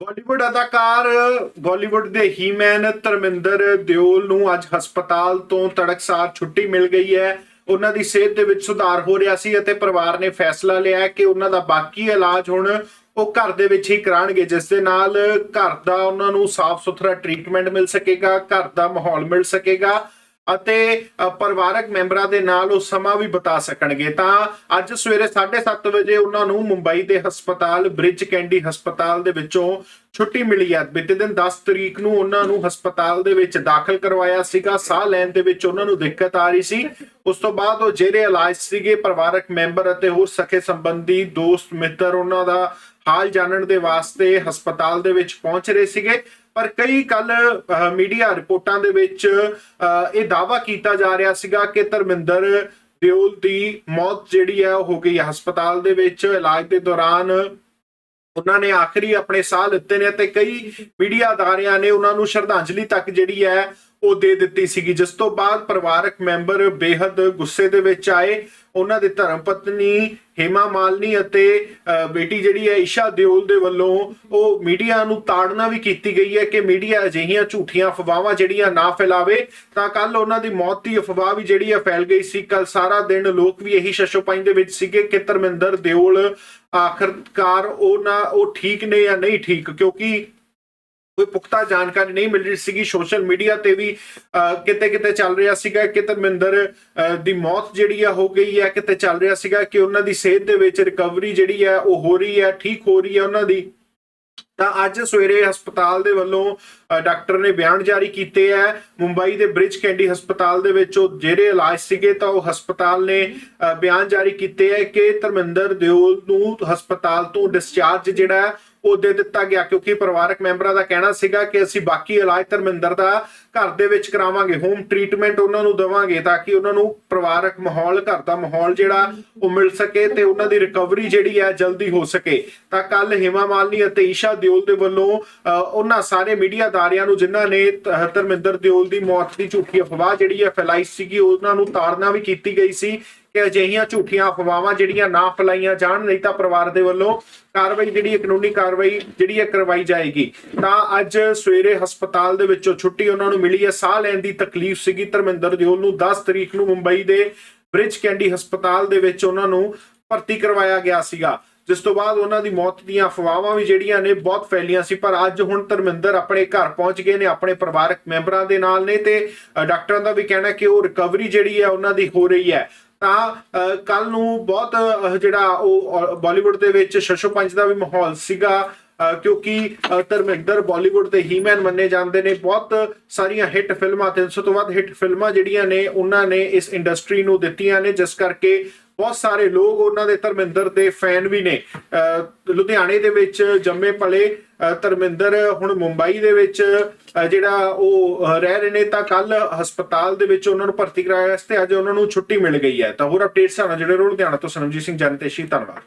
ਬਾਲੀਵੁੱਡ ਅਦਾਕਾਰ ਬਾਲੀਵੁੱਡ ਦੇ ਹੀਮੈਨ ਧਰਮਿੰਦਰ ਦਿਓਲ ਨੂੰ ਅੱਜ ਹਸਪਤਾਲ ਤੋਂ ਤੜਕਸਾਰ ਛੁੱਟੀ ਮਿਲ ਗਈ ਹੈ। ਉਹਨਾਂ ਦੀ ਸਿਹਤ ਦੇ ਵਿੱਚ ਸੁਧਾਰ ਹੋ ਰਿਹਾ ਸੀ ਅਤੇ ਪਰਿਵਾਰ ਨੇ ਫੈਸਲਾ ਲਿਆ ਕਿ ਉਹਨਾਂ ਦਾ ਬਾਕੀ ਇਲਾਜ ਹੁਣ ਉਹ ਘਰ ਦੇ ਵਿੱਚ ਹੀ ਕਰਾਣਗੇ ਜਿਸ ਦੇ ਨਾਲ ਘਰ ਦਾ ਉਹਨਾਂ ਨੂੰ ਸਾਫ਼ ਸੁਥਰਾ ਟ੍ਰੀਟਮੈਂਟ ਮਿਲ ਸਕੇਗਾ, ਘਰ ਦਾ ਮਾਹੌਲ ਮਿਲ ਸਕੇਗਾ। ਅਤੇ ਪਰਿਵਾਰਕ ਮੈਂਬਰਾਂ ਦੇ ਨਾਲ ਉਹ ਸਮਾਂ ਵੀ ਬਿਤਾ ਸਕਣਗੇ। ਤਾਂ ਅੱਜ ਸਵੇਰੇ 7:30 ਵਜੇ ਉਹਨਾਂ ਨੂੰ ਮੁੰਬਈ ਦੇ ਹਸਪਤਾਲ, ਬ੍ਰਿਜ ਕੈਂਡੀ ਹਸਪਤਾਲ ਦੇ ਵਿੱਚੋਂ ਛੁੱਟੀ ਮਿਲੀ ਹੈ। ਬੀਤੇ ਦਿਨ 10 ਤਰੀਕ ਨੂੰ ਉਹਨਾਂ ਨੂੰ ਹਸਪਤਾਲ ਦੇ ਵਿੱਚ ਦਾਖਲ ਕਰਵਾਇਆ ਸੀਗਾ। ਸਾਹ ਲੈਣ ਦੇ ਵਿੱਚ ਉਹਨਾਂ ਨੂੰ ਦਿੱਕਤ ਆ ਰਹੀ ਸੀ। ਉਸ ਤੋਂ ਬਾਅਦ ਉਹ ਜਿਹੜੇ ਇਲਾਜ ਸੀਗੇ, ਪਰਿਵਾਰਕ ਮੈਂਬਰ ਅਤੇ ਹੋਰ ਸਕੇ ਸੰਬੰਧੀ ਦੋਸਤ, ਮਿੱਤਰ ਉਹਨਾਂ ਦਾ ਹਾਲ ਜਾਣਨ ਦੇ ਵਾਸਤੇ ਹਸਪਤਾਲ ਦੇ ਵਿੱਚ ਪਹੁੰਚ ਰਹੇ ਸੀਗੇ। ਪਰ ਕਈ ਕੱਲ ਮੀਡੀਆ ਰਿਪੋਰਟਾਂ ਦੇ ਵਿੱਚ ਅ, ਇਹ ਦਾਵਾ ਕੀਤਾ ਜਾ ਰਿਹਾ ਸੀਗਾ ਕਿ ਧਰਮਿੰਦਰ ਦਿਓਲ ਦੀ ਮੌਤ ਜਿਹੜੀ ਹੈ ਉਹ ਹੋ ਗਈ ਹੈ। ਹਸਪਤਾਲ ਦੇ ਵਿੱਚ ਇਲਾਜ ਦੇ ਦੌਰਾਨ ਉਹਨਾਂ ਨੇ ਆਖਰੀ ਆਪਣੇ ਸਾਹ ਲਿੱਤੇ ਨੇ ਤੇ ਕਈ ਮੀਡੀਆ ਅਦਾਰਿਆਂ ਨੇ ਉਹਨਾਂ ਨੂੰ ਸ਼ਰਧਾਂਜਲੀ ਤੱਕ ਜਿਹੜੀ ਹੈ ਉਹ ਦੇ ਦਿੱਤੀ ਸੀਗੀ। ਜਿਸ ਤੋਂ ਬਾਅਦ ਪਰਿਵਾਰਕ ਮੈਂਬਰ ਬੇहद ਗੁੱਸੇ ਦੇ ਵਿੱਚ ਆਏ। ਉਹਨਾਂ ਦੇ ਧਰਮ ਪਤਨੀ ਹੇਮਾ ਮਾਲਨੀ ਅਤੇ ਬੇਟੀ ਜਿਹੜੀ ਹੈ, ਈਸ਼ਾ ਦਿਓਲ ਦੇ ਵੱਲੋਂ ਉਹ ਮੀਡੀਆ ਨੂੰ ਤਾੜਨਾ ਵੀ ਕੀਤੀ ਗਈ ਹੈ ਕਿ ਮੀਡੀਆ ਅਜਿਹੀਆਂ ਝੂਠੀਆਂ ਅਫਵਾਹਾਂ ਜਿਹੜੀਆਂ ਨਾ ਫੈਲਾਵੇ। ਤਾਂ ਕੱਲ ਉਹਨਾਂ ਦੀ ਮੌਤ ਦੀ ਅਫਵਾਹ ਵੀ ਜਿਹੜੀ ਹੈ ਫੈਲ ਗਈ ਸੀ। ਕੱਲ ਸਾਰਾ ਦਿਨ ਲੋਕ ਵੀ ਇਹੀ ਸ਼ਸ਼ੋਪਾਈ ਦੇ ਵਿੱਚ ਸੀਗੇ ਕਿ ਧਰਮਿੰਦਰ ਦਿਓਲ ਆਖਰਕਾਰ ਉਹ ਨਾ, ਉਹ ਠੀਕ ਨੇ ਜਾਂ ਨਹੀਂ ਠੀਕ। ਕਿਉਂਕਿ ਕੋਈ ਪੁਖਤਾ ਜਾਣਕਾਰੀ ਨਹੀਂ ਮਿਲ ਰਹੀ ਸੀਗੀ। ਸੋਸ਼ਲ ਮੀਡੀਆ ਤੇ ਵੀ ਕਿਤੇ ਕਿਤੇ ਚੱਲ ਰਿਹਾ ਸੀਗਾ ਕਿ ਧਰਮਿੰਦਰ ਅਹ, ਦੀ ਮੌਤ ਜਿਹੜੀ ਆ ਹੋ ਗਈ ਹੈ ਕਿਤੇ ਚੱਲ ਰਿਹਾ ਸੀਗਾ ਕਿ ਉਹਨਾਂ ਦੀ ਸਿਹਤ ਦੇ ਵਿੱਚ ਰਿਕਵਰੀ ਜਿਹੜੀ ਹੈ ਉਹ ਹੋ ਰਹੀ ਹੈ ਠੀਕ ਹੋ ਰਹੀ ਹੈ ਉਹਨਾਂ ਦੀ। ਤਾਂ ਅੱਜ ਸਵੇਰੇ ਹਸਪਤਾਲ ਦੇ ਵੱਲੋਂ ਡਾਕਟਰ ਨੇ ਬਿਆਨ ਜਾਰੀ ਕੀਤੇ ਹੈ ਮੁੰਬਈ ਦੇ ਬ੍ਰਿਜ ਕੈਂਡੀ ਹਸਪਤਾਲ ਦੇ ਵਿੱਚ ਉਹ ਜਿਹੜੇ ਇਲਾਜ ਸੀਗੇ ਤਾਂ ਉਹ ਹਸਪਤਾਲ ਨੇ ਬਿਆਨ ਜਾਰੀ ਕੀਤੇ ਹੈ ਕਿ ਧਰਮਿੰਦਰ ਦਿਓਲ ਨੂੰ ਹਸਪਤਾਲ ਤੋਂ ਡਿਸਚਾਰਜ ਜਿਹੜਾ ਉਹ ਦੇ ਦਿੱਤਾ ਗਿਆ ਕਿਉਂਕਿ ਪਰਿਵਾਰਕ ਮੈਂਬਰਾਂ ਦਾ ਕਹਿਣਾ ਸੀਗਾ ਕਿ ਅਸੀਂ ਬਾਕੀ ਇਲਾਜ ਧਰਮਿੰਦਰ ਦਾ ਘਰ ਦੇ ਵਿੱਚ ਕਰਾਵਾਂਗੇ ਹੋਮ ਟ੍ਰੀਟਮੈਂਟ ਉਹਨਾਂ ਨੂੰ ਦੇਵਾਂਗੇ ਤਾਂ ਕਿ ਉਹਨਾਂ ਨੂੰ ਪਰਿਵਾਰਕ ਮਾਹੌਲ ਘਰ ਦਾ ਮਾਹੌਲ ਜਿਹੜਾ ਉਹ ਮਿਲ ਸਕੇ ਤੇ ਉਹਨਾਂ ਦੀ ਰਿਕਵਰੀ ਜਿਹੜੀ ਹੈ ਜਲਦੀ ਹੋ ਸਕੇ। ਤਾਂ ਕੱਲ ਹਿਮਾ ਮਾਲਨੀ ਅਤੇ ਈਸ਼ਾ ਦਿਓਲ ਦੇ ਵੱਲੋਂ ਅ, ਉਹਨਾਂ ਸਾਰੇ ਮੀਡੀਆ ਦਾ ਅਦਾਰਿਆਂ ਨੂੰ, ਜਿਨ੍ਹਾਂ ਨੇ ਧ- ਦਿਓਲ ਦੀ ਮੌਤ ਦੀ ਝੂਠੀ ਅਫਵਾਹ ਜਿਹੜੀ ਹੈ ਫੈਲਾਈ ਸੀਗੀ, ਉਹਨਾਂ ਨੂੰ ਤਾੜਨਾ ਵੀ ਕੀਤੀ ਗਈ ਸੀ ਕਿ ਅਜਿਹੀਆਂ ਝੂਠੀਆਂ ਅਫਵਾਹਾਂ ਜਿਹੜੀਆਂ ਨਾ ਫੈਲਾਈਆਂ ਜਾਣ, ਨਹੀਂ ਤਾਂ ਪਰਿਵਾਰ ਦੇ ਵੱਲੋਂ ਕਾਰਵਾਈ ਜਿਹੜੀ ਕਾਨੂੰਨੀ ਕਾਰਵਾਈ ਜਿਹੜੀ ਹੈ, ਕਰਵਾਈ ਜਾਏਗੀ। ਤਾਂ ਅੱਜ ਸਵੇਰੇ ਹਸਪਤਾਲ ਦੇ ਵਿੱਚੋਂ ਛੁੱਟੀ ਉਹਨਾਂ ਨੂੰ ਮਿਲੀ ਹੈ। ਸਾਹ ਲੈਣ ਦੀ ਤਕਲੀਫ ਸੀਗੀ ਧਰਮਿੰਦਰ ਦਿਓਲ ਨੂੰ। 10 ਤਰੀਕ ਨੂੰ ਮੁੰਬਈ ਦੇ ਬ੍ਰਿਜ ਕੈਂਡੀ ਹਸਪਤਾਲ ਦੇ ਵਿੱਚ ਉਹਨਾਂ ਨੂੰ ਭਰਤੀ ਕਰਵਾਇਆ ਗਿਆ ਸੀਗਾ। ਜਿਸ ਤੋਂ ਬਾਅਦ ਉਹਨਾਂ ਦੀ ਮੌਤ ਦੀਆਂ ਅਫਵਾਹਾਂ ਵੀ ਜਿਹੜੀਆਂ ਨੇ ਬਹੁਤ ਫੈਲੀਆਂ ਸੀ, ਪਰ ਅੱਜ ਹੁਣ ਧਰਮਿੰਦਰ ਆਪਣੇ ਘਰ ਪਹੁੰਚ ਗਏ ਨੇ, ਆਪਣੇ ਪਰਿਵਾਰਕ ਮੈਂਬਰਾਂ ਦੇ ਨਾਲ ਨੇ ਤੇ ਡਾਕਟਰਾਂ ਦਾ ਵੀ ਕਹਿਣਾ ਕਿ ਉਹ ਰਿਕਵਰੀ ਜਿਹੜੀ ਹੈ ਉਹਨਾਂ ਦੀ ਹੋ ਰਹੀ ਹੈ। ਤਾਂ ਕੱਲ ਨੂੰ ਬਹੁਤ ਜਿਹੜਾ ਉਹ ਬਾਲੀਵੁੱਡ ਦੇ ਵਿੱਚ ਸ਼ਸ਼ੋ ਸ਼ਸ਼ੋਪੰਜ ਦਾ ਵੀ ਮਾਹੌਲ ਸੀਗਾ ਕਿਉਂਕਿ ਧਰਮਿੰਦਰ ਬਾਲੀਵੁੱਡ ਦੇ ਹੀਮੈਨ ਮੰਨੇ ਜਾਂਦੇ ਨੇ। ਬਹੁਤ ਸਾਰੀਆਂ ਹਿੱਟ ਫਿਲਮਾਂ 300 ਤੋਂ ਵੱਧ ਹਿੱਟ ਫਿਲਮਾਂ ਜਿਹੜੀਆਂ ਨੇ, ਉਹਨਾਂ ਨੇ ਇਸ ਇੰਡਸਟਰੀ ਨੂੰ ਦਿੱਤੀਆਂ ਨੇ, ਜਿਸ ਕਰਕੇ ਬਹੁਤ ਸਾਰੇ ਲੋਕ ਉਹਨਾਂ ਦੇ ਧਰਮਿੰਦਰ ਦੇ ਫੈਨ ਵੀ ਨੇ। ਅ, ਲੁਧਿਆਣੇ ਦੇ ਵਿੱਚ ਜੰਮੇ ਪਲੇ ਧਰਮਿੰਦਰ ਹੁਣ ਮੁੰਬਈ ਦੇ ਵਿੱਚ ਜਿਹੜਾ ਉਹ ਰਹਿ ਰਹੇ ਨੇ ਤਾਂ ਕੱਲ ਹਸਪਤਾਲ ਦੇ ਵਿੱਚ ਉਹਨਾਂ ਨੂੰ ਭਰਤੀ ਕਰਾਇਆ ਸੀ ਤੇ ਅੱਜ ਉਹਨਾਂ ਨੂੰ ਛੁੱਟੀ ਮਿਲ ਗਈ ਹੈ। ਤਾਂ ਹੋਰ ਅਪਡੇਟਸ ਸਾਨੂੰ ਜਿਹੜੇ ਰੋਲ ਲੁਧਿਆਣਾ ਤੋਂ ਸਰਮਜੀਤ ਸਿੰਘ ਜਨਤੇਸ਼ੀ ਧੰਨਵਾਦ।